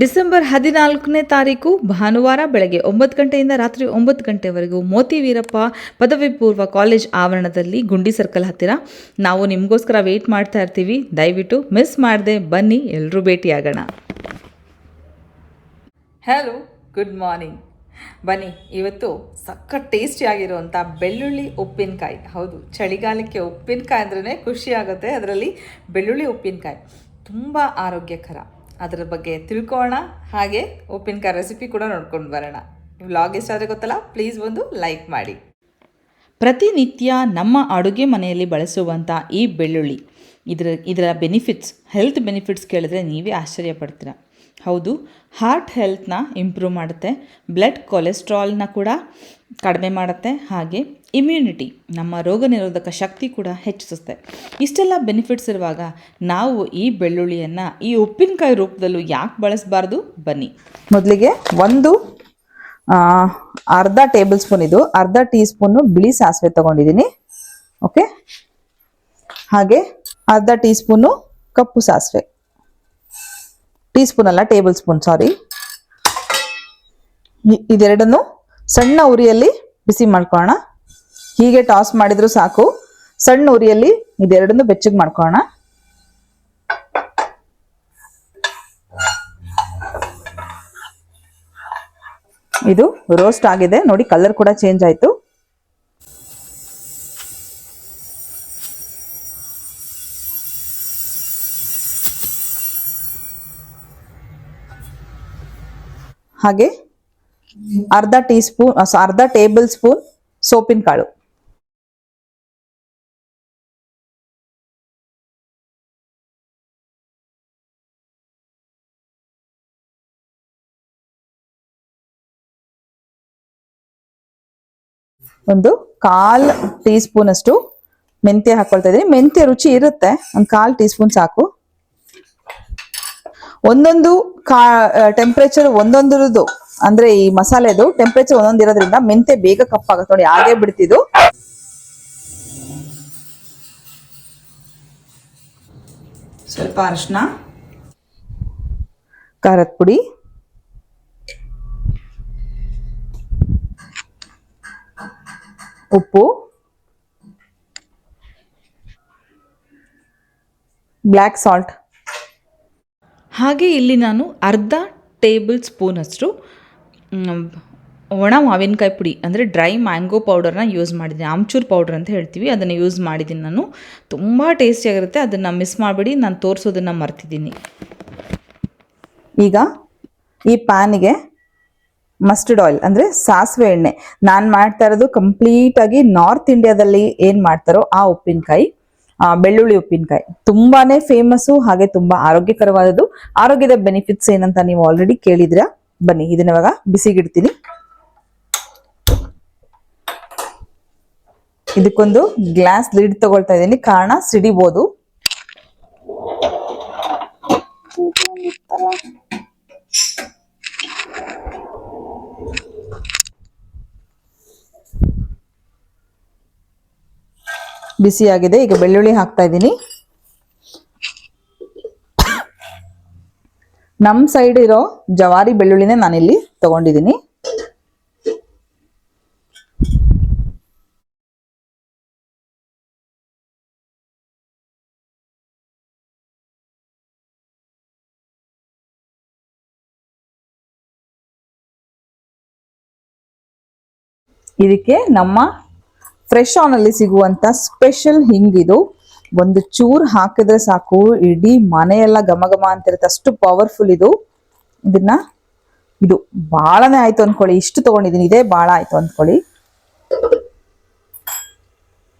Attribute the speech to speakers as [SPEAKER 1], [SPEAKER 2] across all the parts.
[SPEAKER 1] December ಹದಿನಾಲ್ಕನೇ ತಾರೀಕು ಭಾನುವಾರ ಬೆಳಗ್ಗೆ ಒಂಬತ್ತು ಗಂಟೆಯಿಂದ ರಾತ್ರಿ ಒಂಬತ್ತು ಗಂಟೆವರೆಗೂ ಮೋತಿ ವೀರಪ್ಪ ಪದವಿ ಪೂರ್ವ ಕಾಲೇಜ್ ಆವರಣದಲ್ಲಿ ಗುಂಡಿ ಸರ್ಕಲ್ ಹತ್ತಿರ. ನಾವು ನಿಮಗೋಸ್ಕರ ವೆಯ್ಟ್ ಮಾಡ್ತಾ ಇರ್ತೀವಿ. ದಯವಿಟ್ಟು ಮಿಸ್ ಮಾಡದೆ ಬನ್ನಿ. ಎಲ್ಲರೂ ಭೇಟಿಯಾಗೋಣ. ಹಲೋ ಗುಡ್ ಮಾರ್ನಿಂಗ್ ಬನ್ನಿ, ಇವತ್ತು ಸಖತ್ ಟೇಸ್ಟಿಯಾಗಿರುವಂಥ ಬೆಳ್ಳುಳ್ಳಿ ಉಪ್ಪಿನಕಾಯಿ. ಹೌದು, ಚಳಿಗಾಲಕ್ಕೆ ಉಪ್ಪಿನಕಾಯಿ ಅಂದ್ರೇ ಖುಷಿ ಆಗುತ್ತೆ. ಅದರಲ್ಲಿ ಬೆಳ್ಳುಳ್ಳಿ ಉಪ್ಪಿನಕಾಯಿ ತುಂಬ ಆರೋಗ್ಯಕರ. ಅದರ ಬಗ್ಗೆ ತಿಳ್ಕೊಳ್ಳೋಣ ಹಾಗೆ ಉಪ್ಪಿನಕಾಯಿ ರೆಸಿಪಿ ಕೂಡ ನೋಡ್ಕೊಂಡು ಬರೋಣ. ವ್ಲಾಗ್ ಇಷ್ಟ ಆದರೆ ಗೊತ್ತಲ್ಲ, ಪ್ಲೀಸ್ ಒಂದು ಲೈಕ್ ಮಾಡಿ. ಪ್ರತಿನಿತ್ಯ ನಮ್ಮ ಅಡುಗೆ ಮನೆಯಲ್ಲಿ ಬಳಸುವಂಥ ಈ ಬೆಳ್ಳುಳ್ಳಿ. ಇದರ ಇದರ ಬೆನಿಫಿಟ್ಸ್ ಹೆಲ್ತ್ ಬೆನಿಫಿಟ್ಸ್ ಕೇಳಿದ್ರೆ ನೀವೇ ಆಶ್ಚರ್ಯ ಪಡ್ತೀರ. ಹೌದು ಹಾರ್ಟ್ ಹೆಲ್ತ್ನ ಇಂಪ್ರೂವ್ ಮಾಡುತ್ತೆ ಬ್ಲಡ್ ಕೊಲೆಸ್ಟ್ರಾಲ್ನ ಕೂಡ ಕಡಿಮೆ ಮಾಡುತ್ತೆ, ಹಾಗೆ ಇಮ್ಯುನಿಟಿ ನಮ್ಮ ರೋಗ ನಿರೋಧಕ ಶಕ್ತಿ ಕೂಡ ಹೆಚ್ಚಿಸುತ್ತೆ. ಇಷ್ಟೆಲ್ಲ ಬೆನಿಫಿಟ್ಸ್ ಇರುವಾಗ ನಾವು ಈ ಬೆಳ್ಳುಳ್ಳಿಯನ್ನು ಈ ಉಪ್ಪಿನಕಾಯಿ ರೂಪದಲ್ಲೂ ಯಾಕೆ ಬಳಸಬಾರ್ದು? ಬನ್ನಿ. ಮೊದಲಿಗೆ ಒಂದು ಅರ್ಧ ಟೇಬಲ್ ಸ್ಪೂನ್ ಇದು, ಅರ್ಧ ಟೀ ಸ್ಪೂನು ಬಿಳಿ ಸಾಸಿವೆ ತಗೊಂಡಿದ್ದೀನಿ. ಓಕೆ ಹಾಗೆ ಅರ್ಧ ಟೀ ಸ್ಪೂನು ಕಪ್ಪು ಸಾಸಿವೆ. ಟೀ ಸ್ಪೂನ್ ಅಲ್ಲ ಟೇಬಲ್ ಸ್ಪೂನ್ ಸಾರಿ ಇದೆರಡನ್ನು ಸಣ್ಣ ಉರಿಯಲ್ಲಿ ಬಿಸಿ ಮಾಡ್ಕೊಳ್ಳೋಣ ಹೀಗೆ ಟಾಸ್ ಮಾಡಿದ್ರು ಸಾಕು. ಸಣ್ಣ ಉರಿಯಲ್ಲಿ ಇದೆರಡನ್ನು ಬೆಚ್ಚಗೆ ಮಾಡ್ಕೊಳ್ಳೋಣ ಇದು ರೋಸ್ಟ್ ಆಗಿದೆ. ನೋಡಿ ಕಲರ್ ಕೂಡ ಚೇಂಜ್ ಆಯ್ತು. ಹಾಗೆ ಅರ್ಧ ಟೀ ಸ್ಪೂನ್ ಅರ್ಧ ಟೇಬಲ್ ಸ್ಪೂನ್ ಸೋಪಿನ ಕಾಳು. ಒಂದು ಕಾಲ್ ಟೀ ಸ್ಪೂನ್ ಅಷ್ಟು ಮೆಂತ್ಯ ಹಾಕೊಳ್ತಾ ಇದ್ದೀನಿ. ಮೆಂತ್ಯ ರುಚಿ ಇರುತ್ತೆ. ಒಂದು ಕಾಲ್ ಟೀ ಸ್ಪೂನ್ ಸಾಕು. ಒಂದೊಂದು ಕಾ ಟೆಂಪ್ರೇಚರ್ ಒಂದೊಂದ್ರದ್ದು ಅಂದ್ರೆ ಈ ಮಸಾಲೆದು ಟೆಂಪ್ರೇಚರ್ ಒಂದೊಂದು ಇರೋದ್ರಿಂದ ಮೆಂತೆ ಬೇಗ ಕಪ್ಪಾಗುತ್ತೆ. ನೋಡಿ, ಹಾಗೆ ಬಿಡ್ತಿದ್ದು ಸ್ವಲ್ಪ ಅರಿಶಿನ. ಖಾರದ ಪುಡಿ. ಉಪ್ಪು. Black salt. ಹಾಗೆ ಇಲ್ಲಿ ನಾನು ಅರ್ಧ ಟೇಬಲ್ ಸ್ಪೂನಷ್ಟು ಒಣ ಮಾವಿನಕಾಯಿ ಪುಡಿ, ಅಂದರೆ ಡ್ರೈ ಮ್ಯಾಂಗೋ ಪೌಡರ್ನ ಯೂಸ್ ಮಾಡಿದ್ದೀನಿ. ಆಮ್ಚೂರ್ ಪೌಡರ್ ಅಂತ ಹೇಳ್ತೀವಿ, ಅದನ್ನು ಯೂಸ್ ಮಾಡಿದ್ದೀನಿ ನಾನು. ತುಂಬ ಟೇಸ್ಟಿಯಾಗಿರುತ್ತೆ ಅದನ್ನು ಮಿಸ್ ಮಾಡಿಬಿಡಿ, ನಾನು ತೋರಿಸೋದನ್ನು ಮರ್ತಿದ್ದೀನಿ. ಈಗ ಈ ಪ್ಯಾನಿಗೆ ಮಸ್ಟರ್ಡ್ ಆಯಿಲ್, ಅಂದರೆ ಸಾಸಿವೆ ಎಣ್ಣೆ. ನಾನು ಮಾಡ್ತಾ ಇರೋದು ಕಂಪ್ಲೀಟಾಗಿ ನಾರ್ತ್ ಇಂಡಿಯಾದಲ್ಲಿ ಏನು ಮಾಡ್ತಾರೋ ಆ ಉಪ್ಪಿನಕಾಯಿ. ಬೆಳ್ಳುಳ್ಳಿ ಉಪ್ಪಿನಕಾಯಿ. ತುಂಬಾನೇ ಫೇಮಸ್ಸು ಹಾಗೆ ತುಂಬಾ ಆರೋಗ್ಯಕರವಾದದ್ದು. ಆರೋಗ್ಯದ ಬೆನಿಫಿಟ್ಸ್ ಏನಂತ ನೀವು ಆಲ್ರೆಡಿ ಕೇಳಿದ್ರ? ಬನ್ನಿ, ಇದನ್ನ ಇವಾಗ ಬಿಸಿಗಿಡ್ತೀನಿ. ಇದಕ್ಕೊಂದು ಗ್ಲಾಸ್ ಲೀಡ್ ತಗೊಳ್ತಾ ಇದ್ದೀನಿ. ಕಾರಣ ಸಿಡಿಬೋದು. ಬಿಸಿಯಾಗಿದೆ ಈಗ ಬೆಳ್ಳುಳ್ಳಿ ಹಾಕ್ತಾ ಇದ್ದೀನಿ. ನಮ್ಮ ಸೈಡ್ ಇರೋ ಜವಾರಿ ಬೆಳ್ಳುಳ್ಳಿನೇ ನಾನಿಲ್ಲಿ ತಗೊಂಡಿದ್ದೀನಿ. ಇದಕ್ಕೆ ನಮ್ಮ ಫ್ರೆಶ್ ಆನಲ್ಲಿ ಸಿಗುವಂತ ಸ್ಪೆಷಲ್ ಹಿಂಗಿದು. ಒಂದು ಚೂರ್ ಹಾಕಿದ್ರೆ ಸಾಕು. ಇಡೀ ಮನೆಯೆಲ್ಲ ಘಮ ಘಮ ಅಂತಿರುತ್ತೆ. ಅಷ್ಟು ಪವರ್ಫುಲ್ ಇದು. ಇದನ್ನ ಇದು ಬಾಳನೇ ಆಯ್ತು ಅನ್ಕೊಳ್ಳಿ. ಇಷ್ಟು ತಗೊಂಡಿದ್ದೀನಿ. ಇದೇ ಬಾಳ ಆಯ್ತು ಅನ್ಕೊಳ್ಳಿ.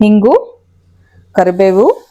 [SPEAKER 1] ಹಿಂಗು, ಕರಿಬೇವು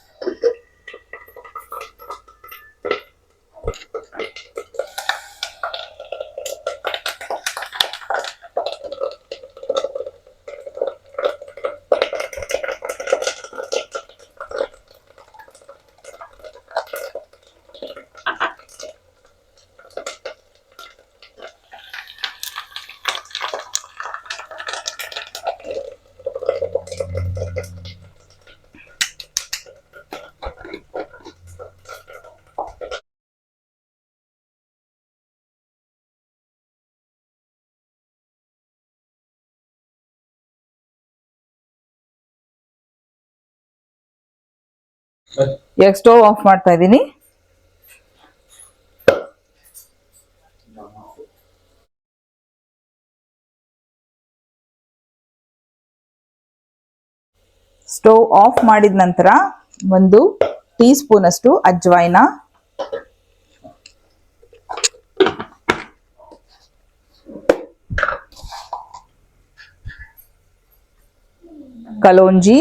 [SPEAKER 1] ಈಗ ಸ್ಟೋವ್ ಆಫ್ ಮಾಡ್ತಾ ಇದ್ದೀನಿ. ಸ್ಟೋವ್ ಆಫ್ ಮಾಡಿದ ನಂತರ ಒಂದು ಟೀ ಸ್ಪೂನ್ ಅಷ್ಟು ಅಜ್ವಾಯ್ನ ಕಲೋಂಜಿ.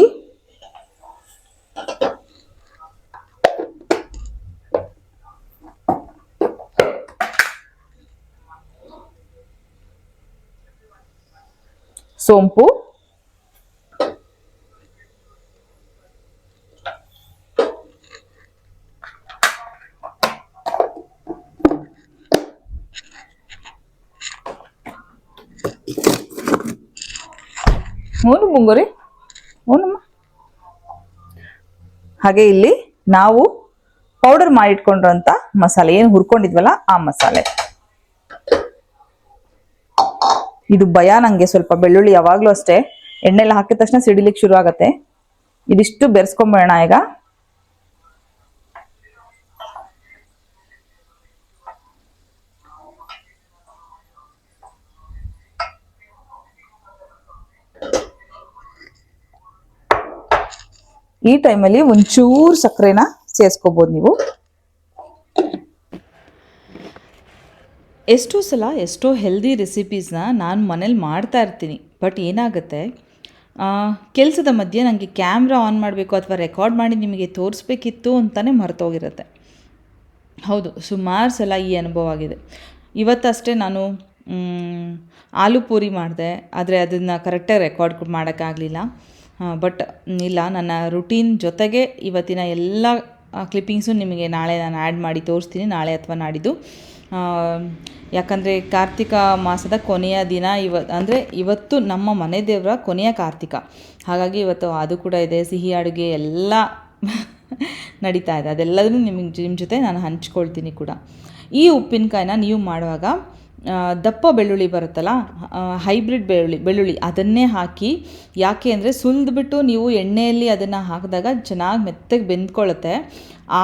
[SPEAKER 1] ಸೋಂಪು. ಮೂನು ಮುಂಗುರಿ ಮೂನಮ್ಮ ಹಾಗೆ ಇಲ್ಲಿ ನಾವು ಪೌಡರ್ ಮಾಡಿಟ್ಕೊಂಡಿರೋಂಥ ಮಸಾಲೆ ಏನು ಹುರ್ಕೊಂಡಿದ್ವಲ್ಲ ಆ ಮಸಾಲೆ. ಇದು ಭಯ ನಂಗೆ ಸ್ವಲ್ಪ ಬೆಳ್ಳುಳ್ಳಿ ಯಾವಾಗ್ಲೂ ಅಷ್ಟೇ. ಎಣ್ಣೆಲ್ಲ ಹಾಕಿದ ತಕ್ಷಣ ಸಿಡಿಲಿಕ್ಕೆ ಶುರು ಆಗತ್ತೆ. ಇದಿಷ್ಟು ಬೆರೆಸ್ಕೊಂಬೋಣ ಈಗ. ಈ ಟೈಮಲ್ಲಿ ಒಂಚೂರು ಸಕ್ಕರೆನ ಸೇರಿಸ್ಕೋಬೋದು ನೀವು. ಎಷ್ಟೋ ಸಲ ಎಷ್ಟೋ ಹೆಲ್ದಿ ರೆಸಿಪೀಸ್ನ ನಾನು ಮನೇಲಿ ಮಾಡ್ತಾ ಇರ್ತೀನಿ. ಬಟ್ ಏನಾಗುತ್ತೆ? ಕೆಲಸದ ಮಧ್ಯೆ ನನಗೆ ಕ್ಯಾಮ್ರಾ ಆನ್ ಮಾಡಬೇಕು ಅಥವಾ ರೆಕಾರ್ಡ್ ಮಾಡಿ ನಿಮಗೆ ತೋರಿಸ್ಬೇಕಿತ್ತು ಅಂತಲೇ ಮರ್ತೋಗಿರುತ್ತೆ. ಹೌದು, ಸುಮಾರು ಸಲ ಈ ಅನುಭವ ಆಗಿದೆ. ಇವತ್ತಷ್ಟೇ ನಾನು ಆಲೂ ಪೂರಿ ಮಾಡಿದೆ. ಆದರೆ ಅದನ್ನು ಕರೆಕ್ಟಾಗಿ ರೆಕಾರ್ಡ್ ಮಾಡೋಕ್ಕಾಗಲಿಲ್ಲ. ಬಟ್ ಇಲ್ಲ, ನನ್ನ ರುಟೀನ್ ಜೊತೆಗೆ ಇವತ್ತಿನ ಎಲ್ಲ ಕ್ಲಿಪ್ಪಿಂಗ್ಸು ನಿಮಗೆ ನಾಳೆ ನಾನು ಆ್ಯಡ್ ಮಾಡಿ ತೋರಿಸ್ತೀನಿ. ನಾಳೆ ಅಥವಾ ನಾಡಿದ್ದು. ಯಾಕಂದರೆ ಕಾರ್ತಿಕ ಮಾಸದ ಕೊನೆಯ ದಿನ ಇವ, ಅಂದರೆ ಇವತ್ತು ನಮ್ಮ ಮನೆ ದೇವರ ಕೊನೆಯ ಕಾರ್ತಿಕ. ಹಾಗಾಗಿ ಇವತ್ತು ಅದು ಕೂಡ ಇದೆ, ಸಿಹಿ, ಅಡುಗೆ ಎಲ್ಲ ನಡೀತಾ ಇದೆ. ಅದೆಲ್ಲದನ್ನು ನಿಮಗೆ ನಿಮ್ಮ ಜೊತೆ ನಾನು ಹಂಚ್ಕೊಳ್ತೀನಿ ಕೂಡ. ಈ ಉಪ್ಪಿನಕಾಯಿನ ನೀವು ಮಾಡುವಾಗ ದಪ್ಪ ಬೆಳ್ಳುಳ್ಳಿ ಬರುತ್ತಲ್ಲ ಹೈಬ್ರಿಡ್ ಬೆಳ್ಳುಳ್ಳಿ ಬೆಳ್ಳುಳ್ಳಿ ಅದನ್ನೇ ಹಾಕಿ, ಯಾಕೆ ಅಂದರೆ ಸುಲಿದ್ಬಿಟ್ಟು ನೀವು ಎಣ್ಣೆಯಲ್ಲಿ ಅದನ್ನು ಹಾಕಿದಾಗ ಚೆನ್ನಾಗಿ ಮೆತ್ತಗೆ ಬೆಂದ್ಕೊಳ್ಳುತ್ತೆ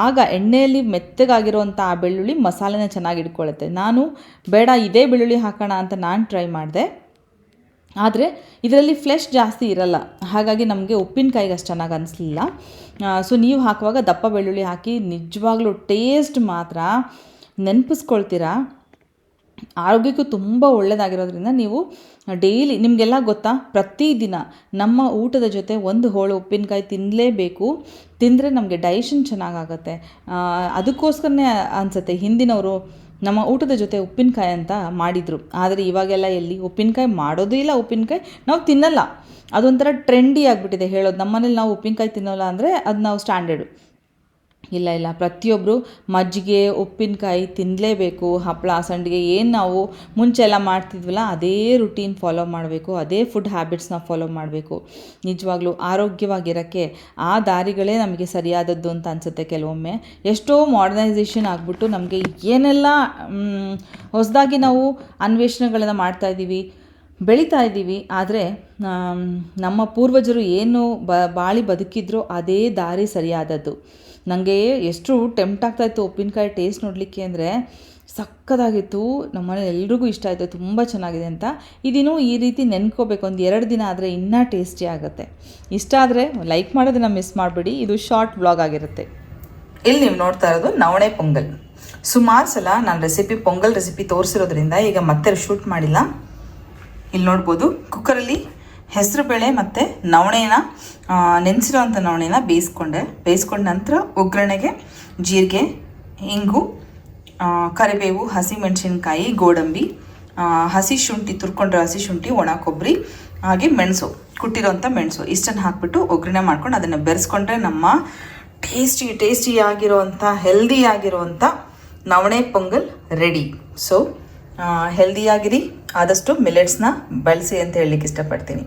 [SPEAKER 1] ಆಗ ಎಣ್ಣೆಯಲ್ಲಿ ಮೆತ್ತಗಾಗಿರುವಂಥ ಆ ಬೆಳ್ಳುಳ್ಳಿ ಮಸಾಲೆನ ಚೆನ್ನಾಗಿ ಇಟ್ಕೊಳ್ಳುತ್ತೆ ನಾನು, ಬೇಡ, ಇದೇ ಬೆಳ್ಳುಳ್ಳಿ ಹಾಕೋಣ ಅಂತ ನಾನು ಟ್ರೈ ಮಾಡಿದೆ. ಆದರೆ ಇದರಲ್ಲಿ ಫ್ಲೆಶ್ ಜಾಸ್ತಿ ಇರಲ್ಲ. ಹಾಗಾಗಿ ನಮಗೆ ಉಪ್ಪಿನಕಾಯಿಗೆ ಅಷ್ಟು ಚೆನ್ನಾಗಿ ಅನಿಸ್ಲಿಲ್ಲ. ಸೊ ನೀವು ಹಾಕುವಾಗ ದಪ್ಪ ಬೆಳ್ಳುಳ್ಳಿ ಹಾಕಿ ನಿಜವಾಗ್ಲೂ ಟೇಸ್ಟ್ ಮಾತ್ರ ನೆನಪಿಸ್ಕೊಳ್ತೀರಾ? ಆರೋಗ್ಯಕ್ಕೂ ತುಂಬ ಒಳ್ಳೆಯದಾಗಿರೋದ್ರಿಂದ ನೀವು ಡೈಲಿ ನಿಮಗೆಲ್ಲ ಗೊತ್ತಾ? ಪ್ರತಿದಿನ ನಮ್ಮ ಊಟದ ಜೊತೆ ಒಂದು ಹೋಳು ಉಪ್ಪಿನಕಾಯಿ ತಿನ್ನಲೇಬೇಕು ತಿಂದರೆ ನಮಗೆ ಡೈಜೆಷನ್ ಚೆನ್ನಾಗಾಗತ್ತೆ. ಅದಕ್ಕೋಸ್ಕರನೇ ಅನಿಸುತ್ತೆ, ಹಿಂದಿನವರು ನಮ್ಮ ಊಟದ ಜೊತೆ ಉಪ್ಪಿನಕಾಯಿ ಅಂತ ಮಾಡಿದರು. ಆದರೆ ಇವಾಗೆಲ್ಲ ಎಲ್ಲಿ? ಉಪ್ಪಿನಕಾಯಿ ಮಾಡೋದೂ ಇಲ್ಲ ಉಪ್ಪಿನಕಾಯಿ, ನಾವು ತಿನ್ನಲ್ಲ. ಅದೊಂಥರ ಟ್ರೆಂಡಿ ಆಗಿಬಿಟ್ಟಿದೆ ಹೇಳೋದು. ನಮ್ಮನೇಲಿ ನಾವು ಉಪ್ಪಿನಕಾಯಿ ತಿನ್ನೋಲ್ಲ ಅಂದರೆ ಅದು ನಾವು ಸ್ಟ್ಯಾಂಡರ್ಡು ಇಲ್ಲ ಇಲ್ಲ. ಪ್ರತಿಯೊಬ್ಬರು ಮಜ್ಜಿಗೆ, ಉಪ್ಪಿನಕಾಯಿ ತಿನ್ನಲೇಬೇಕು ಹಪ್ಪಳ ಸಂಡಿಗೆ ಏನು ನಾವು ಮುಂಚೆ ಎಲ್ಲ ಮಾಡ್ತಿದ್ವಲ್ಲ, ಅದೇ ರುಟೀನ್ ಫಾಲೋ ಮಾಡಬೇಕು. ಅದೇ ಫುಡ್ ಹ್ಯಾಬಿಟ್ಸ್ನ ಫಾಲೋ ಮಾಡಬೇಕು. ನಿಜವಾಗ್ಲೂ ಆರೋಗ್ಯವಾಗಿರೋಕ್ಕೆ ಆ ದಾರಿಗಳೇ ನಮಗೆ ಸರಿಯಾದದ್ದು ಅಂತ ಅನಿಸುತ್ತೆ ಕೆಲವೊಮ್ಮೆ. ಎಷ್ಟೋ ಮಾಡರ್ನೈಸೇಷನ್ ಆಗಿಬಿಟ್ಟು ನಮಗೆ ಏನೆಲ್ಲ ಹೊಸದಾಗಿ ನಾವು ಅನ್ವೇಷಣೆಗಳನ್ನು ಮಾಡ್ತಾ ಇದ್ದೀವಿ, ಬೆಳೀತಾ ಇದ್ದೀವಿ, ಆದರೆ ನಮ್ಮ ಪೂರ್ವಜರು ಏನು ಬಾಳಿ ಬದುಕಿದ್ರೋ ಅದೇ ದಾರಿ ಸರಿಯಾದದ್ದು. ನನಗೆ ಎಷ್ಟು ಟೆಂಪ್ಟ್ ಆಗ್ತಾಯಿತ್ತು ಉಪ್ಪಿನಕಾಯಿ ಟೇಸ್ಟ್ ನೋಡಲಿಕ್ಕೆ ಅಂದರೆ ಸಕ್ಕದಾಗಿತ್ತು. ನಮ್ಮನೆ ಎಲ್ರಿಗೂ ಇಷ್ಟ ಆಯಿತು, ತುಂಬ ಚೆನ್ನಾಗಿದೆ ಅಂತ. ಇದಿನ್ನೂ ಈ ರೀತಿ ನೆನ್ಕೋಬೇಕು, ಒಂದು ಎರಡು ದಿನ ಆದರೆ ಇನ್ನೂ ಟೇಸ್ಟಿ ಆಗುತ್ತೆ. ಇಷ್ಟ ಆದರೆ ಲೈಕ್ ಮಾಡೋದನ್ನ ಮಿಸ್ ಮಾಡಬೇಡಿ, ಇದು ಶಾರ್ಟ್ ಬ್ಲಾಗ್ ಆಗಿರುತ್ತೆ. ಇಲ್ಲಿ ನೀವು ನೋಡ್ತಾ ಇರೋದು ನವಣೆ ಪೊಂಗಲ್. ಸುಮಾರು ಸಲ ನಾನು ರೆಸಿಪಿ, ಪೊಂಗಲ್ ರೆಸಿಪಿ ತೋರಿಸಿರೋದ್ರಿಂದ ಈಗ ಮತ್ತೆ ಶೂಟ್ ಮಾಡಿಲ್ಲ. ಇಲ್ಲಿ ನೋಡ್ಬೋದು ಕುಕ್ಕರಲ್ಲಿ ಹೆಸರು ಬೇಳೆ ಮತ್ತು ನವಣೆನ ನೆನೆಸಿರೋವಂಥ ನವಣೆನ ಬೇಯಿಸ್ಕೊಂಡೆ. ಬೇಯಿಸ್ಕೊಂಡ ನಂತರ ಒಗ್ಗರಣೆಗೆ ಜೀರಿಗೆ, ಇಂಗು ಕರಿಬೇವು, ಹಸಿಮೆಣಸಿನ್ಕಾಯಿ, ಗೋಡಂಬಿ ಹಸಿ ಶುಂಠಿ, ತುರ್ಕೊಂಡಿರೋ ಹಸಿ ಶುಂಠಿ, ಒಣ ಕೊಬ್ಬರಿ, ಹಾಗೆ ಮೆಣಸು ಕುಟ್ಟಿರೋಂಥ ಮೆಣಸು. ಇಷ್ಟನ್ನು ಹಾಕ್ಬಿಟ್ಟು ಒಗ್ಗರಣೆ ಮಾಡ್ಕೊಂಡು ಅದನ್ನು ಬೆರೆಸ್ಕೊಂಡ್ರೆ ನಮ್ಮ ಟೇಸ್ಟಿ ಟೇಸ್ಟಿ ಆಗಿರುವಂಥ ಹೆಲ್ದಿ ಆಗಿರುವಂಥ ನವಣೆ ಪೊಂಗಲ್ ರೆಡಿ ಸೊ ಹೆಲ್ದಿಯಾಗಿರಿ ಆದಷ್ಟು ಮಿಲೆಟ್ಸ್ನ ಬಳಸಿ ಅಂತ ಹೇಳಲಿಕ್ಕೆ ಇಷ್ಟಪಡ್ತೀನಿ.